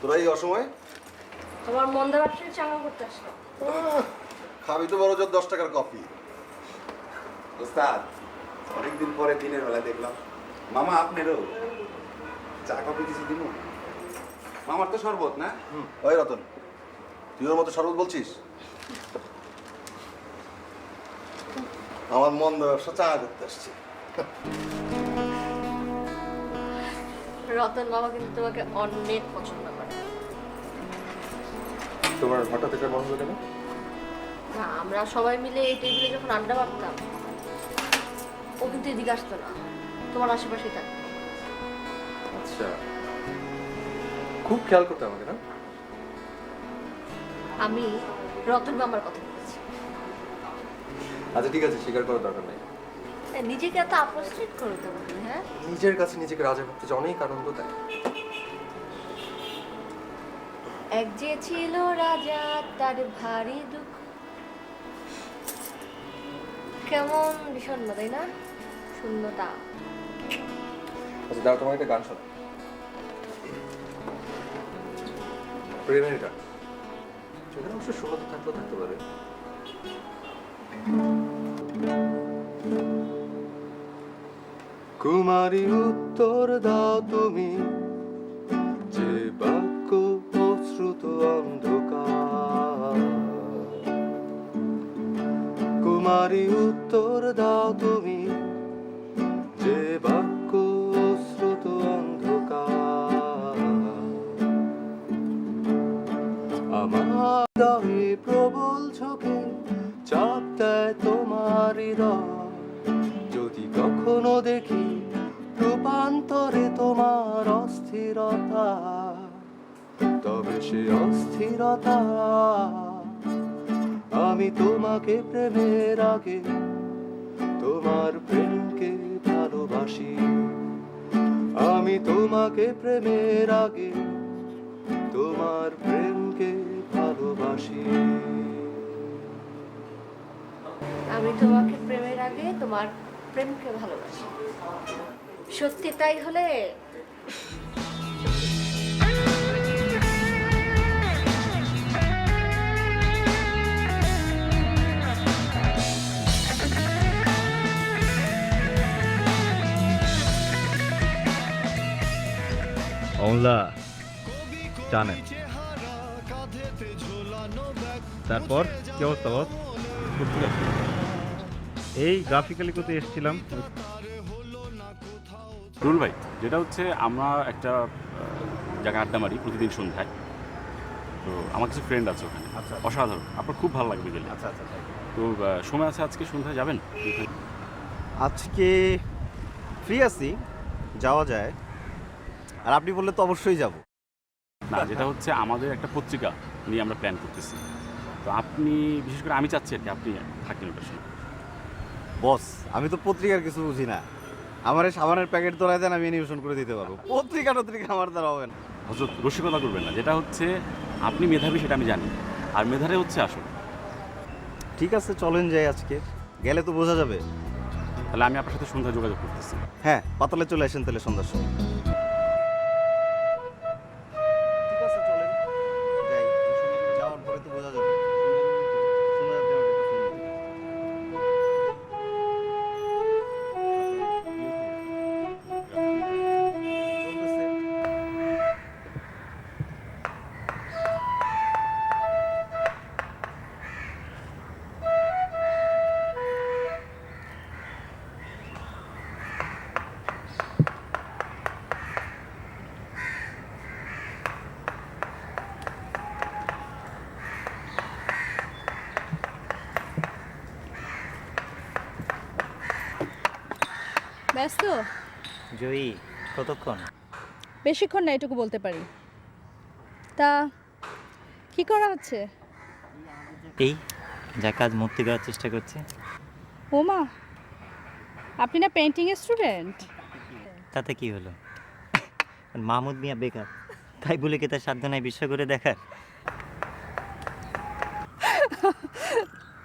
তোরা এই অসময়ে? তোমার মন্দা ব্যবসায় চাঙ্গা করতে আসলাম। খাবি তো বড় জোর দশ টাকার কফি। ওস্তাদ অনেকদিন পরে দিনের বেলা দেখলাম। মামা আপনারও চা কফি কিছু দিব মামার তো শরবত না? ওই রতন তুই ওর মতো শরবত বলছিস? আমার মন্দ ব্যবসা চা করতে আসছে। রতন বাবা কিন্তু তোমাকে অনেক পছন্দ করে। তোমার হঠাৎ এটা মনে হলো কেন? না আমরা সবাই মিলে এই টেবিলে যখন আড্ডা মারতাম ও কিন্তু এদিকে আসতো না তোমার আশেপাশেই থাকতো। আচ্ছা। খুব খেয়াল করতে আমাকে না? আমি রতন মামার কথা বলেছি। আচ্ছা ঠিক আছে স্বীকার করার দরকার নেই। হ্যাঁ, নিজেকে এত আপস্ট্রেট করে দেবো হ্যাঁ? নিজের কাছে নিজেকে রাজা ভাবতে যে অনেক আনন্দ দেয়। এক যে ছিল রাজা, তার ভারী দুঃখ। কেমন বিষণ্ণ, তাই না? শূন্যতা। আচ্ছা দাও তোমার একটা গান সেখানে অবশ্য শূন্যতা থাকলেও থাকতে পারে। কুমারী উত্তর দাও তুমি। অশ্রুত অন্ধকার কুমারী উত্তর দাও তুমি যে বাক্য অস্থিরতা আমি তোমাকে প্রেমের আগে, তোমার প্রেমকে ভালোবাসি। আমি তোমাকে প্রেমের আগে, তোমার প্রেমকে ভালোবাসি। আমি তোমাকে প্রেমের আগে, তোমার প্রেমকে ভালোবাসি। সত্যি তাই হলে? অমলা জানেন। তারপর কি অবস্থা বস এই গ্রাফিক্যালি কোথায় এসেছিলাম? রুল ভাই যেটা হচ্ছে আমরা একটা জায়গায় আড্ডা মারি প্রতিদিন সন্ধ্যায় তো আমার কিছু ফ্রেন্ড আছে ওখানে। আচ্ছা অসাধারণ। আপনার খুব ভালো লাগবে গেলে। আচ্ছা আচ্ছা তো সময় আছে আজকে সন্ধ্যায় যাবেন? আজকে ফ্রি আছি যাওয়া যায়। আর আপনি বললে তো অবশ্যই যাব। না যেটা হচ্ছে আমাদের একটা পত্রিকা নিয়ে আমরা প্ল্যান করতেছি। তো আপনি বিশেষ করে আমি চাচ্ছি আর কি আপনি থাকেন ওটার সঙ্গে। বস আমি তো পত্রিকার কিছু বুঝি না। আমার এই সাবানের প্যাকেট তোলায় দেন আমি অ্যানিমেশন করে দিতে পারব। পত্রিকা টত্রিকা আমার দ্বারা হবে না। হজরত রসিকতা করবেন না। যেটা হচ্ছে আপনি মেধাবী সেটা আমি জানি। আর মেধারে হচ্ছে আসল। ঠিক আছে চলেন যাই আজকে। গেলে তো বোঝা যাবে। তাহলে আমি আপনার সাথে সন্ধ্যায় যোগাযোগ করতেছি। হ্যাঁ পাতালে চলে আসেন তাহলে সন্ধ্যার সময়। ব্যস্ত? জয়ী কতক্ষণ? বেশিক্ষণ না এটুকু বলতে পারি। তা কি করা হচ্ছে? এই যা কাজ মুক্তি করার চেষ্টা করছে। ওমা আপনি না পেন্টিং স্টুডেন্ট তাতে কি হলো? মাহমুদ মিয়া বেকার তাই বলে কি তার সাধ্য নাই বিশ্ব করে দেখার?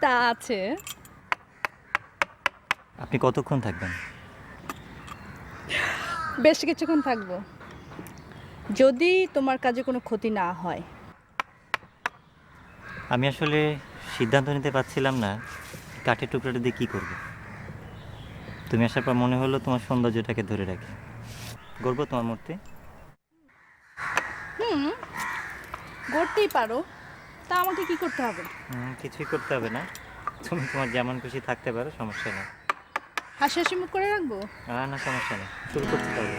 তা আছে। আপনি কতক্ষণ থাকবেন? বেশ কিছুক্ষণ থাকব। যদি তোমার কাজে কোনো ক্ষতি না হয়। আমি আসলে সিদ্ধান্ত নিতে পারছিলাম না কাঠের টুকরোটা দিয়ে কী করব। তুমি আসার পর মনে হলো তোমার সৌন্দর্যটাকে ধরে রাখি। গর্ব তোমার মূর্তি? হুম গড়তেই পারো। তা আমাকে কি করতে হবে? কিছুই করতে হবে না। তুমি তোমার যেমন খুশি থাকতে পারো সমস্যা নেই। হাসি হাসি মুখ করে রাখব? না সমস্যা নেই। শুরু করতে পারবে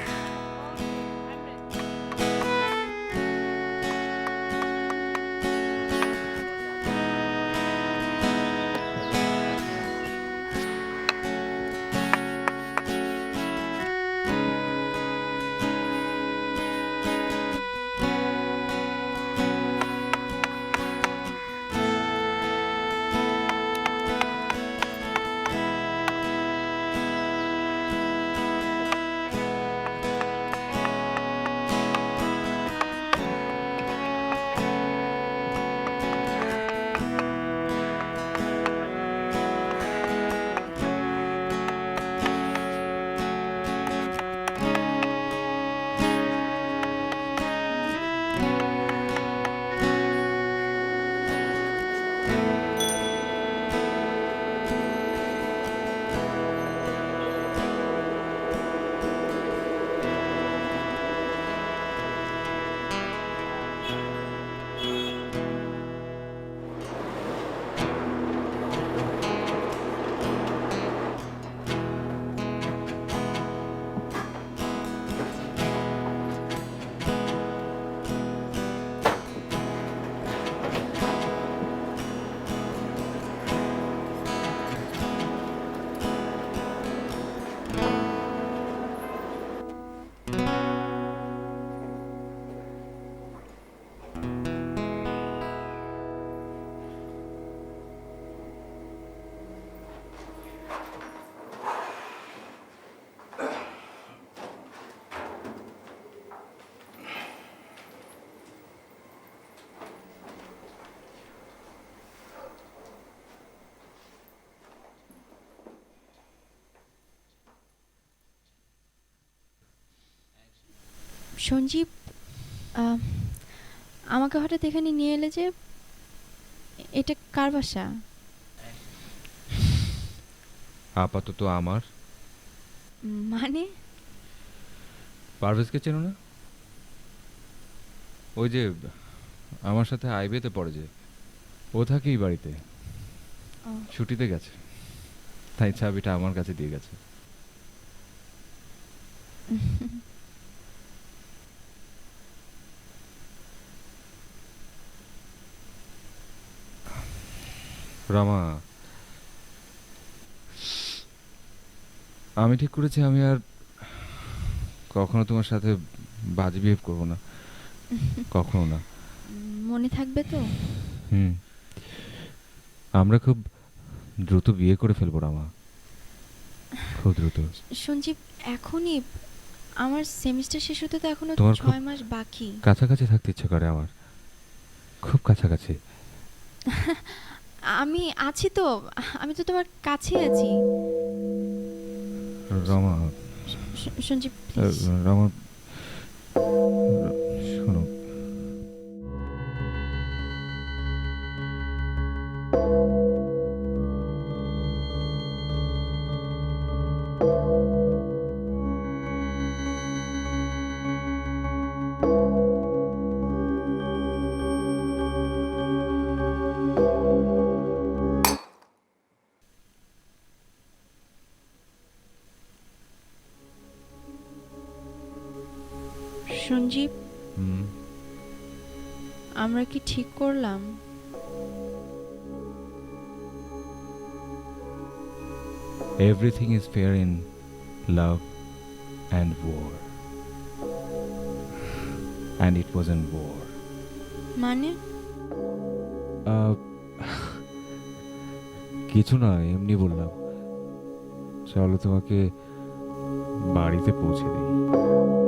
সঞ্জীব আমাকে হঠাৎ এখানে নিয়ে এলে যে এটা কার বাসা? আপাতত আমার। মানে? পারভেজকে চেনো না? ওই যে আমার সাথে আইবেতে পড়ে যে ও থাকে এই বাড়িতে। ছুটিতে গেছে। তাই চাবিটা আমার কাছে দিয়ে গেছে। রামা। আমি ঠিক করেছি আমি আর কখনো তোমার সাথে বাজে বিহেভ করব না। কখনো না। মনে থাকবে তো? হুম। আমরা খুব দ্রুত বিয়ে করে ফেলব রামা। খুব দ্রুত। সঞ্জীব এখনই আমার সেমিস্টার শেষ হতে তো এখনও ছয় মাস বাকি। কাছাকাছি থাকতে ইচ্ছে করে আমার। খুব কাছাকাছি। আমি আছি তো আমি তো তোমার কাছে আছি। রমা। সঞ্জীব রমা। শোনো। সঞ্জীব আমরা কি ঠিক করলাম? Everything is fair in love and war. And it wasn't war. মানে? আহ, কিছু না এমনি বললাম। চলো তোমাকে বাড়িতে পৌঁছে দিই।